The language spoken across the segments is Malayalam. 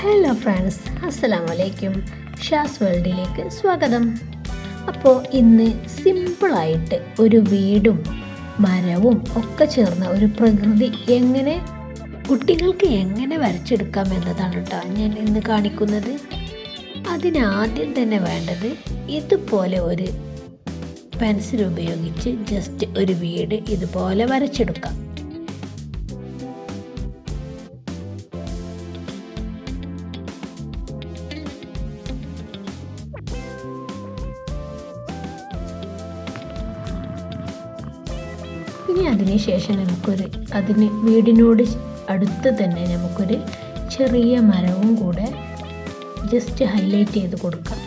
ഹലോ ഫ്രണ്ട്സ് അസ്സലാമലൈക്കും. ഷാസ് വേൾഡിലേക്ക് സ്വാഗതം. അപ്പോൾ ഇന്ന് സിമ്പിളായിട്ട് ഒരു വീടും മരവും ഒക്കെ ചേർന്ന ഒരു പ്രകൃതി എങ്ങനെ കുട്ടികൾക്ക് എങ്ങനെ വരച്ചെടുക്കാം എന്നതാണ് കേട്ടോ ഞാൻ ഇന്ന് കാണിക്കുന്നത്. അതിനാദ്യം തന്നെ വേണ്ടത് ഇതുപോലെ ഒരു പെൻസിൽ ഉപയോഗിച്ച് ജസ്റ്റ് ഒരു വീട് ഇതുപോലെ വരച്ചെടുക്കാം. ഇനി അതിനുശേഷം നമുക്കൊരു അതിന് വീടിനോട് അടുത്ത് തന്നെ നമുക്കൊരു ചെറിയ മരവും കൂടെ ജസ്റ്റ് ഹൈലൈറ്റ് ചെയ്ത് കൊടുക്കാം.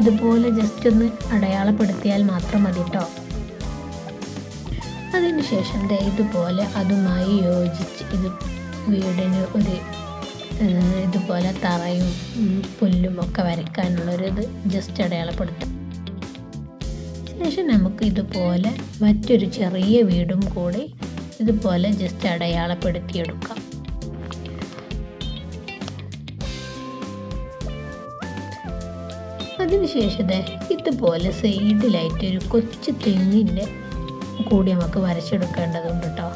ഇതുപോലെ ജസ്റ്റ് ഒന്ന് അടയാളപ്പെടുത്തിയാൽ മാത്രം മതി കേട്ടോ അതിനുശേഷം ഇതുപോലെ അതുമായി യോജിച്ച് ഇത് വീടിന് ഒരു ഇതുപോലെ തറയും പുല്ലും ഒക്കെ വരയ്ക്കാനുള്ളൊരു ഇത് ജസ്റ്റ് അടയാളപ്പെടുത്താം. ശേഷം നമുക്ക് ഇതുപോലെ മറ്റൊരു ചെറിയ വീടും കൂടി ഇതുപോലെ ജസ്റ്റ് അടയാളപ്പെടുത്തിയെടുക്കാം. അതിനുശേഷം ഇതുപോലെ സൈഡിലായിട്ട് ഒരു കൊച്ചു തെങ്ങിന്റെ കൂടി നമുക്ക് വരച്ചെടുക്കേണ്ടതുണ്ട് കേട്ടോ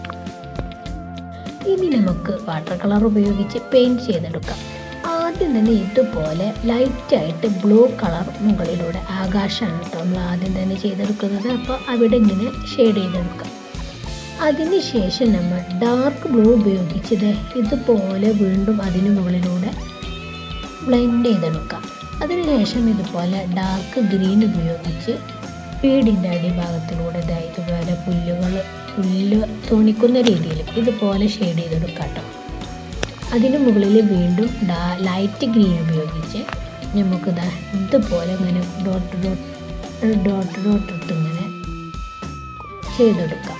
ഇനി നമുക്ക് വാട്ടർ കളർ ഉപയോഗിച്ച് പെയിന്റ് ചെയ്തെടുക്കാം. തന്നെ ഇതുപോലെ ലൈറ്റായിട്ട് ബ്ലൂ കളർ മുകളിലൂടെ ആകാശമാണ് കേട്ടോ നമ്മൾ ആദ്യം തന്നെ ചെയ്തെടുക്കുന്നത്. അപ്പോൾ അവിടെ ഇങ്ങനെ ഷെയ്ഡ് ചെയ്തെടുക്കാം. അതിനുശേഷം നമ്മൾ ഡാർക്ക് ബ്ലൂ ഉപയോഗിച്ചത് ഇതുപോലെ വീണ്ടും അതിന് മുകളിലൂടെ ബ്ലെൻഡ് ചെയ്തെടുക്കാം. അതിനുശേഷം ഇതുപോലെ ഡാർക്ക് ഗ്രീൻ ഉപയോഗിച്ച് വീടിന്റെ അടിഭാഗത്തിലൂടെ ഇതായതുപോലെ പുല്ലുകൾ പുല്ല് തോണിക്കുന്ന രീതിയിൽ ഇതുപോലെ ഷെയ്ഡ് ചെയ്തെടുക്കാം കേട്ടോ. അതിന് മുകളിൽ വീണ്ടും ലൈറ്റ് ഗ്രീൻ ഉപയോഗിച്ച് നമുക്ക് ദാ ഇതുപോലെ ഇങ്ങനെ ഡോട്ട് ഡോട്ട് ഡോട്ട് ഡോട്ട് ഇട്ട് ഇങ്ങനെ ചെയ്തെടുക്കാം.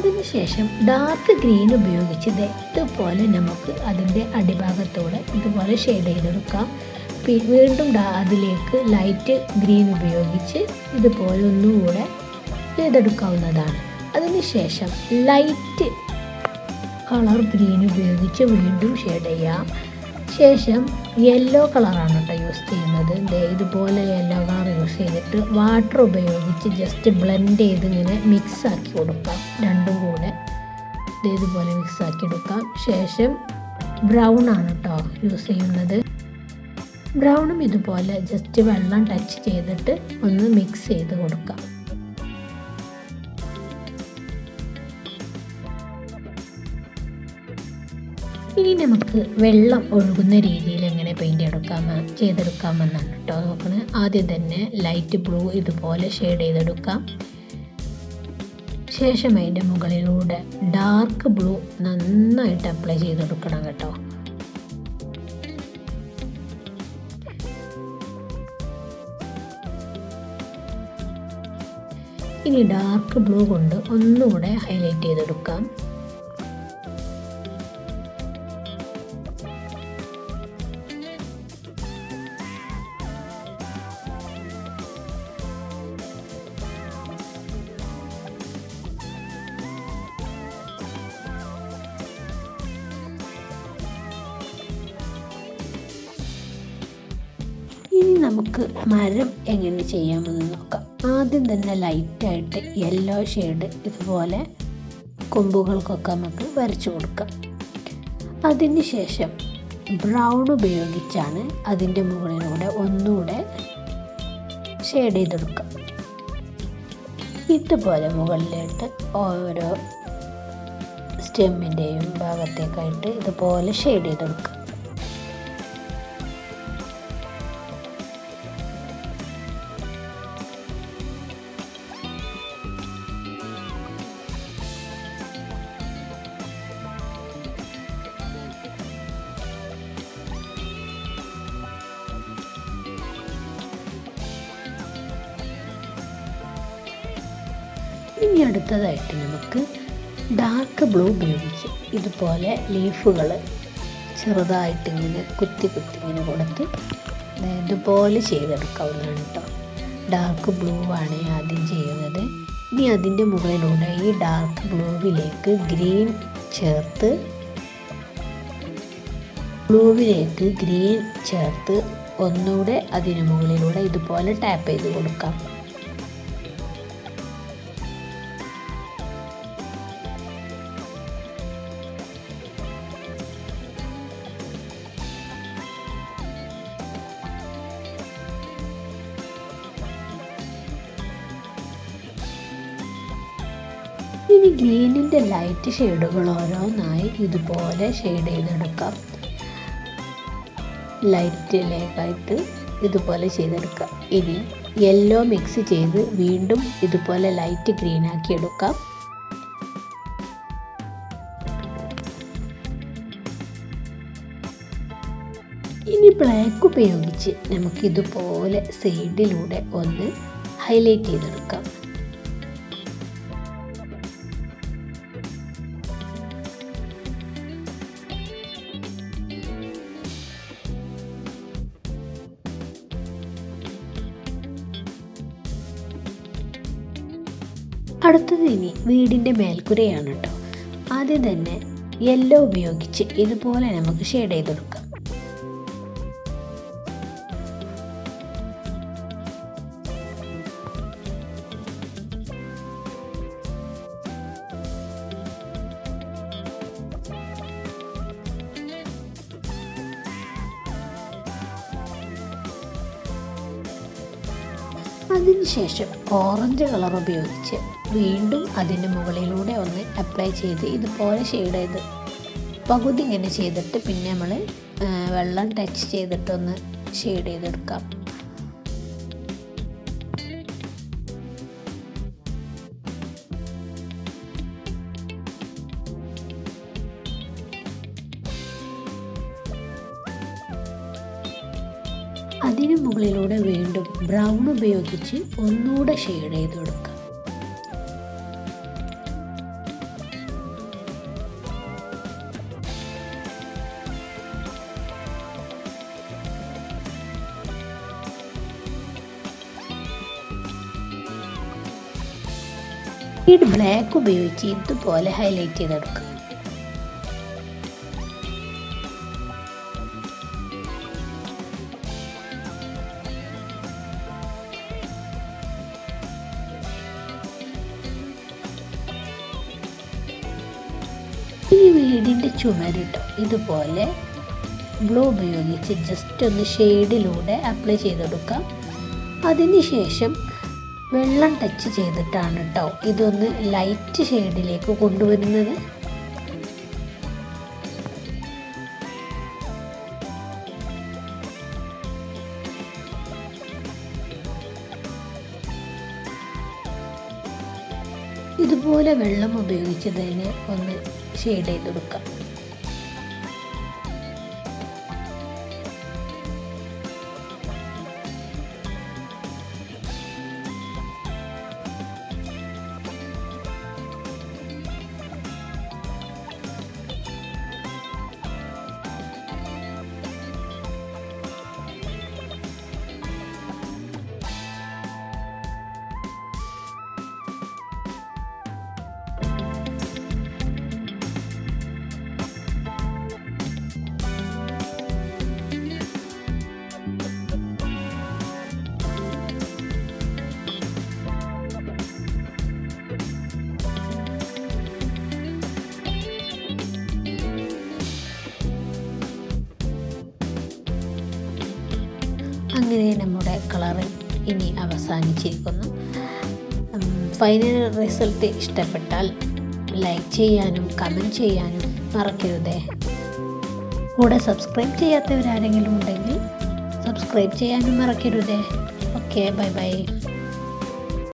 അതിനുശേഷം ഡാർക്ക് ഗ്രീൻ ഉപയോഗിച്ച് ഇതുപോലെ നമുക്ക് അതിന്റെ അടിഭാഗത്തോടെ ഇതുപോലെ ഷെയ്ഡ് ചെയ്തെടുക്കാം വീണ്ടും അതിലേക്ക് ലൈറ്റ് ഗ്രീൻ ഉപയോഗിച്ച് ഇതുപോലെ ഒന്നുകൂടെ ചെയ്തെടുക്കാവുന്നതാണ്. അതിനുശേഷം ലൈറ്റ് കളർ ഗ്രീൻ ഉപയോഗിച്ച് വീണ്ടും ഷെയ്ഡ് ചെയ്യാം. ശേഷം യെല്ലോ കളറാണ് കേട്ടോ യൂസ് ചെയ്യുന്നത്. ഇതുപോലെ യെല്ലോ കളർ യൂസ് ചെയ്തിട്ട് വാട്ടർ ഉപയോഗിച്ച് ജസ്റ്റ് ബ്ലെൻഡ് ചെയ്ത് ഇങ്ങനെ മിക്സ് ആക്കി കൊടുക്കാം. രണ്ടും കൂടെ. ഇതുപോലെ മിക്സ് ആക്കി എടുക്കാം. ശേഷം ബ്രൗൺ ആണ് കേട്ടോ യൂസ് ചെയ്യുന്നത്. ബ്രൗണും ഇതുപോലെ ജസ്റ്റ് വെള്ളം ടച്ച് ചെയ്തിട്ട് ഒന്ന് മിക്സ് ചെയ്ത് കൊടുക്കാം. ഇനി നമുക്ക് വെള്ളം ഒഴുകുന്ന രീതിയിൽ എങ്ങനെ പെയിന്റ് എടുക്കാമ ചെയ്തെടുക്കാമെന്നാണ് കേട്ടോ നോക്കണത് ആദ്യം തന്നെ ലൈറ്റ് ബ്ലൂ ഇതുപോലെ ഷെയ്ഡ് ചെയ്തെടുക്കാം. ശേഷം അതിന്റെ മുകളിലൂടെ ഡാർക്ക് ബ്ലൂ നന്നായിട്ട് അപ്ലൈ ചെയ്തെടുക്കണം കേട്ടോ. ഇനി ഡാർക്ക് ബ്ലൂ കൊണ്ട് ഒന്നുകൂടെ ഹൈലൈറ്റ് ചെയ്തെടുക്കാം. നമുക്ക് മരം എങ്ങനെ ചെയ്യാമെന്ന് നോക്കാം. ആദ്യം തന്നെ ലൈറ്റായിട്ട് യെല്ലോ ഷെയ്ഡ് ഇതുപോലെ കൊമ്പുകൾക്കൊക്കെ നമുക്ക് വരച്ചു കൊടുക്കാം. അതിന് ശേഷം ബ്രൗൺ ഉപയോഗിച്ചാണ് അതിന്റെ മുകളിലൂടെ ഒന്നുകൂടെ ഷെയ്ഡ് ചെയ്തെടുക്കാം ഇതുപോലെ മുകളിലായിട്ട് ഓരോ സ്റ്റെമ്മിന്റെയും ഭാഗത്തേക്കായിട്ട് ഇതുപോലെ ഷെയ്ഡ് ചെയ്തെടുക്കാം ഇനി അടുത്തതായിട്ട് നമുക്ക് ഡാർക്ക് ബ്ലൂ ഉപയോഗിച്ച് ഇതുപോലെ ലീഫുകൾ ചെറുതായിട്ട് ഇങ്ങനെ കുത്തി കുത്തി ഇങ്ങനെ കൊടുത്ത് ഇതുപോലെ ചെയ്തെടുക്കാവുന്നതാണ് കേട്ടോ. ഡാർക്ക് ബ്ലൂ ആണ് ആദ്യം ചെയ്യുന്നത്. ഇനി അതിന്റെ മുകളിലൂടെ ഈ ഡാർക്ക് ബ്ലൂവിലേക്ക് ഗ്രീൻ ചേർത്ത് ബ്ലൂവിലേക്ക് ഗ്രീൻ ചേർത്ത് ഒന്നുകൂടെ അതിന് മുകളിലൂടെ ഇതുപോലെ ടാപ്പ് ചെയ്ത് കൊടുക്കാം. ഇനി ഗ്രീനിന്റെ ലൈറ്റ് ഷെയ്ഡുകൾ ഓരോന്നായി ഇതുപോലെ ഷെയ്ഡ് ചെയ്തെടുക്കാം. ലൈറ്റിലേക്കായിട്ട് ഇതുപോലെ ചെയ്തെടുക്കാം. ഇനി യെല്ലോ മിക്സ് ചെയ്ത് വീണ്ടും ഇതുപോലെ ലൈറ്റ് ഗ്രീൻ ആക്കി എടുക്കാം. ഇനി ബ്ലാക്ക് ഉപയോഗിച്ച് നമുക്ക് ഇതുപോലെ സൈഡിലൂടെ ഒന്ന് ഹൈലൈറ്റ് ചെയ്തെടുക്കാം. അടുത്തത് ഇനി വീടിന്റെ മേൽക്കുരയാണ് കേട്ടോ ആദ്യം തന്നെ യെല്ലോ ഉപയോഗിച്ച് ഇതുപോലെ നമുക്ക് ഷെയ്ഡ് ചെയ്ത് കൊടുക്കാം. അതിനുശേഷം ഓറഞ്ച് കളർ ഉപയോഗിച്ച് വീണ്ടും അതിന്റെ മുകളിലൂടെ ഒന്ന് അപ്ലൈ ചെയ്ത് ഇതുപോലെ ഷെയ്ഡ് ചെയ്ത് പകുതി ഇങ്ങനെ ചെയ്തിട്ട് പിന്നെ നമ്മൾ വെള്ളം ടച്ച് ചെയ്തിട്ടൊന്ന് ഷെയ്ഡ് ചെയ്തെടുക്കാം. അതിന് മുകളിലൂടെ വീണ്ടും ബ്രൗൺ ഉപയോഗിച്ച് ഒന്നുകൂടെ ഷെയ്ഡ് ചെയ്ത് കൊടുക്കുക ബ്ലാക്ക് ഉപയോഗിച്ച് ഇതുപോലെ ഹൈലൈറ്റ് ചെയ്തെടുക്കാം. വീടിന്റെ ചുമരിട്ടോ ഇതുപോലെ ബ്ലൂ ഉപയോഗിച്ച് ജസ്റ്റ് ഒന്ന് ഷെയ്ഡിലൂടെ അപ്ലൈ ചെയ്തെടുക്കാം അതിനുശേഷം വെള്ളം ടച്ച് ചെയ്തിട്ടാണ് കേട്ടോ ഇതൊന്ന് ലൈറ്റ് ഷെയ്ഡിലേക്ക് കൊണ്ടുവരുന്നത്. വെള്ളം ഉപയോഗിച്ച് തന്നെ ഒന്ന് ഷെയ്ഡ് ചെയ്ത് കൊടുക്കാം. കളറിങ് ഇനി അവസാനിച്ചിരിക്കുന്നു. ഫൈനൽ റിസൾട്ട് ഇഷ്ടപ്പെട്ടാൽ ലൈക്ക് ചെയ്യാനും കമന്റ് ചെയ്യാനും മറക്കരുതേ. കൂടെ സബ്സ്ക്രൈബ് ചെയ്യാത്തവരാരെങ്കിലും ഉണ്ടെങ്കിൽ സബ്സ്ക്രൈബ് ചെയ്യാനും മറക്കരുതേ. Okay bye bye